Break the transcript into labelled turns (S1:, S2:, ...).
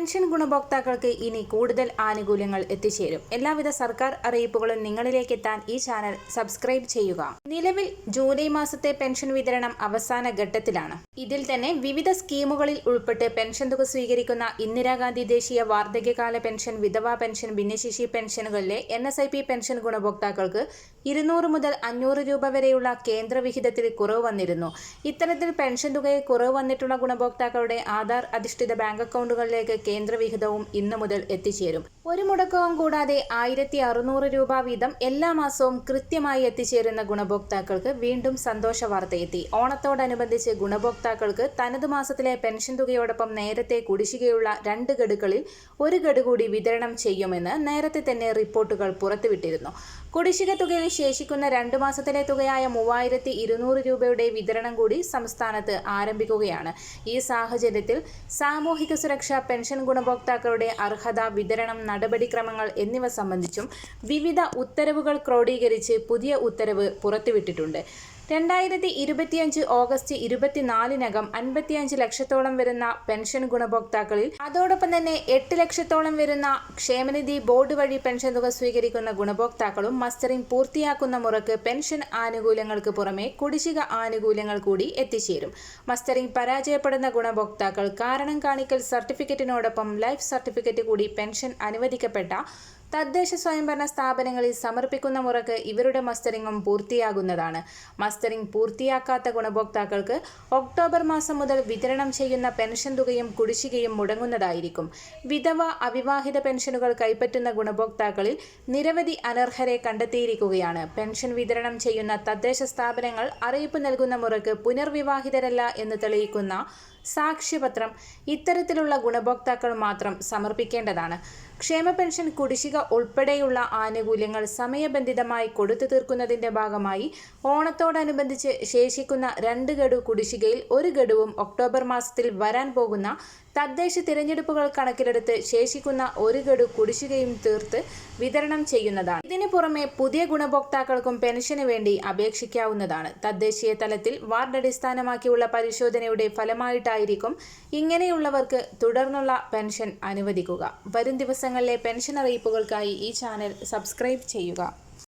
S1: Pension ഗുണഭോക്താക്കൾക്ക് ഇനി കൂടുതൽ ആനുകൂല്യങ്ങൾ എത്തിച്ചേരും. എല്ലാവിധ സർക്കാർ അറിയിപ്പുകളും നിങ്ങളിലേക്ക് എത്താൻ ഈ ചാനൽ സബ്സ്ക്രൈബ് ചെയ്യുക. നിലവിൽ ജൂലൈ മാസത്തെ പെൻഷൻ വിതരണം അവസാന ഘട്ടത്തിലാണ്. ഇതിൽ തന്നെ വിവിധ സ്കീമുകളിൽ ഉൾപ്പെട്ട് പെൻഷൻ തുക സ്വീകരിക്കുന്ന ഇന്ദിരാഗാന്ധി ദേശീയ വാർദ്ധക്യകാല പെൻഷൻ വിധവാ പെൻഷൻ ഭിന്നശേഷി പെൻഷനുകളിലെ N S I P pension ഗുണഭോക്താക്കൾക്ക് ഇരുന്നൂറ് മുതൽ അഞ്ഞൂറ് രൂപ വരെയുള്ള കേന്ദ്ര വിഹിതത്തിൽ കുറവ് വന്നിരുന്നു. ഇത്തരത്തിൽ പെൻഷൻ തുകയിൽ കുറവ് വന്നിട്ടുള്ള ഗുണഭോക്താക്കളുടെ ആധാർ അധിഷ്ഠിത ബാങ്ക് അക്കൗണ്ടുകളിലേക്ക് കേന്ദ്ര വിഹിതവും ഇന്നു മുതൽ എത്തിച്ചേരും. ഒരു മുടക്കവും കൂടാതെ ആയിരത്തി അറുന്നൂറ് രൂപ വീതം എല്ലാ മാസവും കൃത്യമായി എത്തിച്ചേരുന്ന ഗുണഭോക്താക്കൾക്ക് വീണ്ടും സന്തോഷ വാർത്തയെത്തി. ഓണത്തോടനുബന്ധിച്ച് ഗുണഭോക്താക്കൾക്ക് തനത് മാസത്തിലെ പെൻഷൻ തുകയോടൊപ്പം നേരത്തെ കുടിശ്ശികയുള്ള രണ്ട് ഗഡുക്കളിൽ ഒരു ഗഡു കൂടി വിതരണം ചെയ്യുമെന്ന് നേരത്തെ തന്നെ റിപ്പോർട്ടുകൾ പുറത്തുവിട്ടിരുന്നു. കുടിശ്ശിക തുകയിൽ ശേഷിക്കുന്ന രണ്ട് മാസത്തിലെ തുകയായ മൂവായിരത്തി ഇരുന്നൂറ് രൂപയുടെ വിതരണം കൂടി സംസ്ഥാനത്ത് ആരംഭിക്കുകയാണ്. ഈ സാഹചര്യത്തിൽ സാമൂഹിക സുരക്ഷാ പെൻഷൻ ഗുണഭോക്താക്കളുടെ അർഹത വിതരണം നടപടിക്രമങ്ങൾ എന്നിവ സംബന്ധിച്ചും വിവിധ ഉത്തരവുകൾ ക്രോഡീകരിച്ച് പുതിയ ഉത്തരവ് പുറത്തുവിട്ടിട്ടുണ്ട്. രണ്ടായിരത്തി ഇരുപത്തിയഞ്ച് ഓഗസ്റ്റ് ഇരുപത്തിനാലിനകം അൻപത്തിയഞ്ച് ലക്ഷത്തോളം വരുന്ന പെൻഷൻ ഗുണഭോക്താക്കളിൽ അതോടൊപ്പം തന്നെ എട്ട് ലക്ഷത്തോളം വരുന്ന ക്ഷേമനിധി ബോർഡ് വഴി പെൻഷൻ തുക സ്വീകരിക്കുന്ന ഗുണഭോക്താക്കളും മസ്റ്ററിംഗ് പൂർത്തിയാക്കുന്ന മുറക്ക് പെൻഷൻ ആനുകൂല്യങ്ങൾക്ക് പുറമെ കുടിശ്ശിക ആനുകൂല്യങ്ങൾ കൂടി എത്തിച്ചേരും. മസ്റ്ററിംഗ് പരാജയപ്പെടുന്ന ഗുണഭോക്താക്കൾ കാരണം കാണിക്കൽ സർട്ടിഫിക്കറ്റിനോടൊപ്പം ലൈഫ് സർട്ടിഫിക്കറ്റ് കൂടി പെൻഷൻ അനുവദിക്കപ്പെട്ട തദ്ദേശ സ്വയംഭരണ സ്ഥാപനങ്ങളിൽ സമർപ്പിക്കുന്ന മുറക്ക് ഇവരുടെ മസ്റ്ററിംഗും പൂർത്തിയാകുന്നതാണ്. മസ്റ്ററിംഗ് പൂർത്തിയാക്കാത്ത ഗുണഭോക്താക്കൾക്ക് ഒക്ടോബർ മാസം മുതൽ വിതരണം ചെയ്യുന്ന പെൻഷൻ തുകയും കുടിശ്ശികയും മുടങ്ങുന്നതായിരിക്കും. വിധവ അവിവാഹിത പെൻഷനുകൾ കൈപ്പറ്റുന്ന ഗുണഭോക്താക്കളിൽ നിരവധി അനർഹരെ കണ്ടെത്തിയിരിക്കുകയാണ്. പെൻഷൻ വിതരണം ചെയ്യുന്ന തദ്ദേശ സ്ഥാപനങ്ങൾ അറിയിപ്പ് നൽകുന്ന മുറക്ക് പുനർവിവാഹിതരല്ല എന്ന് തെളിയിക്കുന്ന സാക്ഷ്യപത്രം ഇത്തരത്തിലുള്ള ഗുണഭോക്താക്കൾ മാത്രം സമർപ്പിക്കേണ്ടതാണ്. ക്ഷേമ പെൻഷൻ കുടിശ്ശിക ഉൾപ്പെടെയുള്ള ആനുകൂല്യങ്ങൾ സമയബന്ധിതമായി കൊടുത്തു തീർക്കുന്നതിന്റെ ഭാഗമായി ഓണത്തോടനുബന്ധിച്ച് ശേഷിക്കുന്ന രണ്ട് ഗഡു കുടിശ്ശികയിൽ ഒരു ഗഡുവും ഒക്ടോബർ മാസത്തിൽ വരാൻ പോകുന്ന തദ്ദേശ തിരഞ്ഞെടുപ്പുകൾ കണക്കിലെടുത്ത് ശേഷിക്കുന്ന ഒരു ഗഡു കുടിശ്ശികയും തീർത്ത് വിതരണം ചെയ്യുന്നതാണ്. ഇതിനു പുറമെ പുതിയ ഗുണഭോക്താക്കൾക്കും പെൻഷന് വേണ്ടി അപേക്ഷിക്കാവുന്നതാണ്. തദ്ദേശീയ തലത്തിൽ വാർഡ് അടിസ്ഥാനമാക്കിയുള്ള പരിശോധനയുടെ ഫലമായിട്ടായിരിക്കും ഇങ്ങനെയുള്ളവർക്ക് തുടർന്നുള്ള പെൻഷൻ അനുവദിക്കുക. വരും ദിവസങ്ങളിലെ പെൻഷൻ അറിയിപ്പുകൾക്കായി ഈ ചാനൽ സബ്സ്ക്രൈബ് ചെയ്യുക.